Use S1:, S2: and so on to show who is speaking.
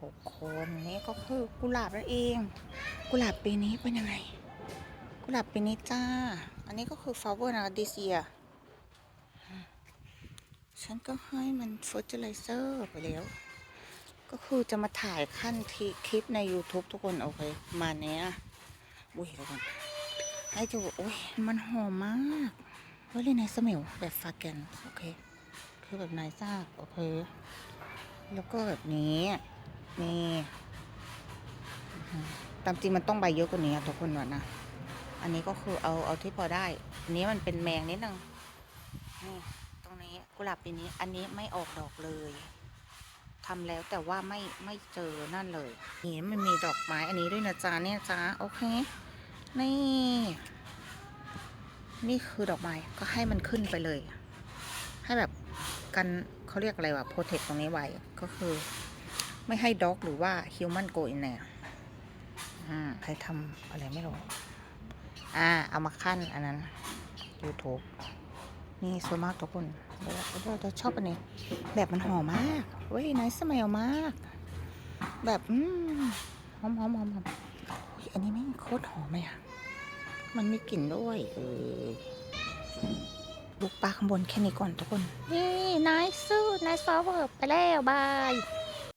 S1: ทุกคนนี่ก็คือกุหลาบนั่นเอง กุหลาบปีนี้เป็นยังไง กุหลาบปีนี้จ้า อันนี้ก็คือ flower นะดิเซียฉันก็ให้มันเฟอร์ i ไลเซอร์ไปแล้ว ก็คือจะมาถ่ายขั้นที่คลิปใน YouTube ทุกคนโอเคมาเนี้ยอุ้ยทุกคนให้ดูโอ้ยมันหอมมากเฮ้ยเลยนสมิลแบบฟาแกนโอเค คือแบบนายซากโอเค แล้วก็แบบนี้ นี่ตามจริงมันต้องใบเยอะกว่านี้ทุกคนว่านะ อันนี้ก็คือเอาเอาที่พอได้ อันนี้มันเป็นแมงนิดนึง นี่ตรงนี้กุหลาบปีนี้ อันนี้ไม่ออกดอกเลยทำแล้วแต่ว่าไม่ไม่เจอนั่นเลย นี่มันมีดอกไม้อันนี้ด้วยนะจ๊ะเนี่ยจ๊ะโอเค นี่ นี่คือดอกไม้ก็ให้มันขึ้นไปเลย ให้แบบกันเขาเรียกอะไรวะโปรเทคตรงนี้ไว้ก็คือ ไม่ให้ด็อกหรือว่าฮิวแมนโกอินเนอร์อ่าใครทำอะไรไม่รู้ อ่า เอามาขั้นอันนั้น YouTube นี่สวยมากทุกคนเราจะชอบอันนี้ แบบมันหอมมากเว้ยนายสมัยมาก แบบอืมหอมหอมหอมหอมอันนี้แม่โคตรหอมเลยอะ มันมีกลิ่นด้วย เออลูกปลาข้างบนแค่นี้ก่อนทุกคน นี่นายสู้นายซอเวอร์ไปแล้วบาย